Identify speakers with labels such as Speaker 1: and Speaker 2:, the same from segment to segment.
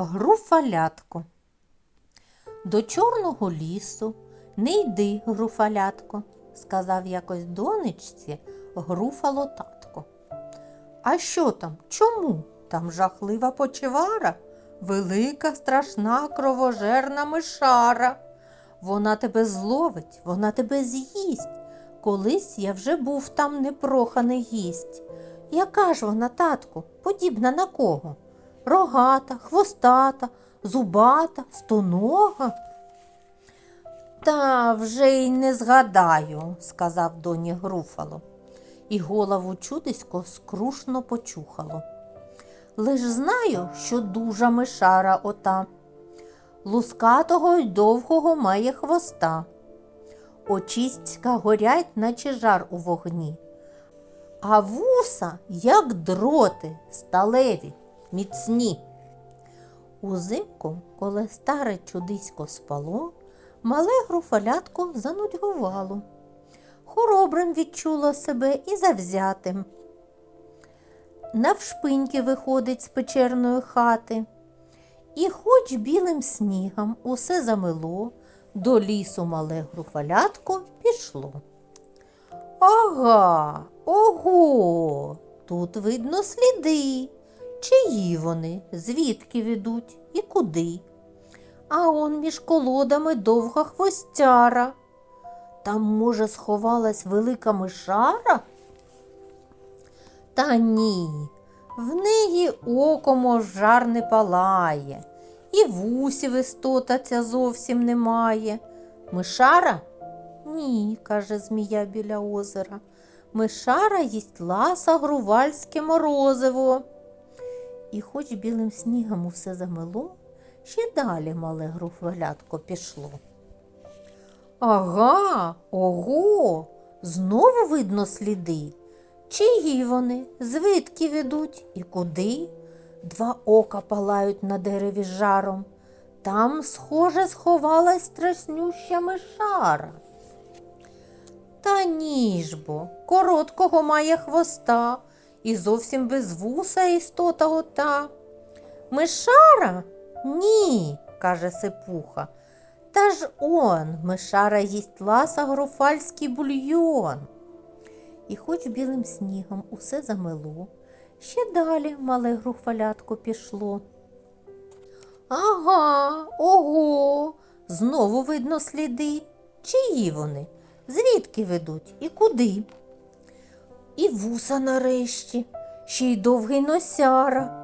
Speaker 1: Груфалятко. До чорного лісу не йди, груфалятко, сказав якось донечці груфало татко. А що там? Чому? Там жахлива почевара, велика, страшна, кровожерна мишара. Вона тебе зловить, вона тебе з'їсть. Колись я вже був там непроханий гість. Яка ж вона, татку, подібна на кого? Рогата, хвостата, зубата, стонога. Та вже й не згадаю, сказав доні Груфало, і голову чудисько скрушно почухало. Лиш знаю, що дужа мишара ота, лускатого й довгого має хвоста. Очістська горять, наче жар у вогні, а вуса, як дроти, сталеві, міцні. Узимку, коли старе чудисько спало, мале груфалятко занудьгувало. Хоробрим відчуло себе і завзятим. Навшпиньки виходить з печерної хати, і хоч білим снігом усе замило, до лісу мале груфалятко пішло. Ага, ого, тут видно сліди. Чиї вони, звідки ведуть і куди? А он між колодами довга хвостяра. Там, може, сховалась велика мишара? Та ні, в неї око мов жар не палає, і вусів істота ця зовсім немає. Мишара? Ні, каже змія біля озера. Мишара їсть ласа грувальське морозиво. І хоч білим снігом усе замело, ще далі мале груфалятко пішло. Ага, ого, знову видно сліди. Чиї вони, звідки ведуть і куди? Два ока палають на дереві жаром. Там, схоже, сховалась страшнюща мишара. Та ні ж бо, короткого має хвоста і зовсім без вуса істота ота. Мишара? Ні, каже сипуха. Та ж он, мишара їсть ласа грофальський бульйон. І хоч білим снігом усе замело, ще далі мале груфалятко пішло. Ага, ого, знову видно сліди. Чиї вони? Звідки ведуть і куди? І вуса нарешті, ще й довгий носяра.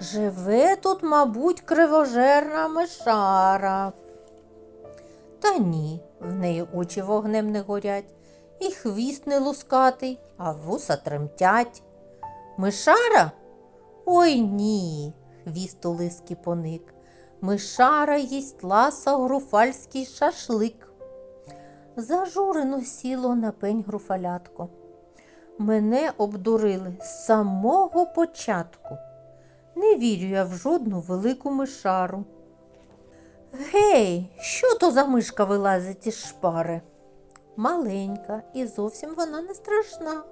Speaker 1: Живе тут, мабуть, кривожерна мишара. Та ні, в неї очі вогнем не горять, і хвіст не лускатий, а вуса тремтять. Мишара? Ой ні, хвіст у лиски поник. Мишара їсть ласа груфальський шашлик. Зажурено сіло на пень груфалятко. Мене обдурили з самого початку. Не вірю я в жодну велику мишару. Гей, що то за мишка вилазить із шпари? Маленька, і зовсім вона не страшна.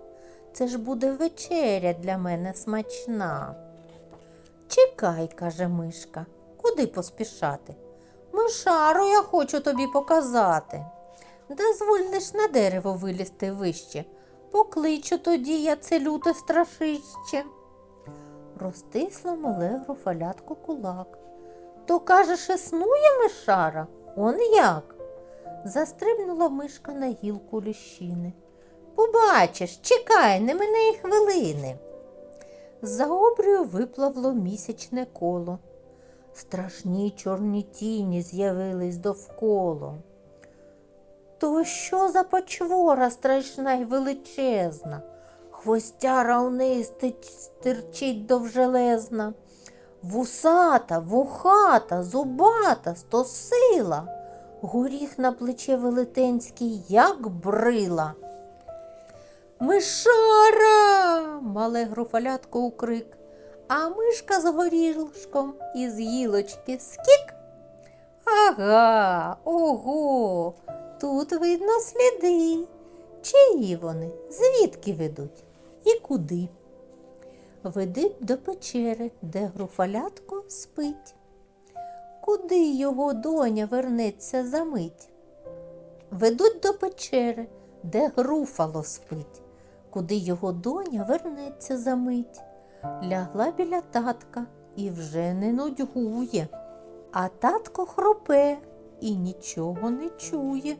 Speaker 1: Це ж буде вечеря для мене смачна. Чекай, каже мишка, куди поспішати? Мишару я хочу тобі показати. Дозволь лиш на дерево вилізти вище. Покличу тоді я це люте страшище. Розтисло мале груфалятко кулак. То, кажеш, існує мишара? Он як? Застрибнула мишка на гілку ліщини. Побачиш, чекай, не мене й хвилини. За обрію виплавло місячне коло. Страшні чорні тіні з'явились довкола. То що за почвора страшна й величезна? Хвостяра у неї стирчить довжелезна. Вусата, вухата, зубата, стосила, горіх на плече велетенський, як брила. Мишара. мале груфалятко укрик, а мишка з горішком із гілочки скік. Ага, ого, тут видно сліди. Чиї вони? Звідки ведуть? І куди? Ведуть до печери, де груфалятко спить. куди його доня вернеться за мить. Ведуть до печери, де груфало спить, куди його доня вернеться за мить. Лягла біля татка і вже не нудьгує, а татко хропе і нічого не чує.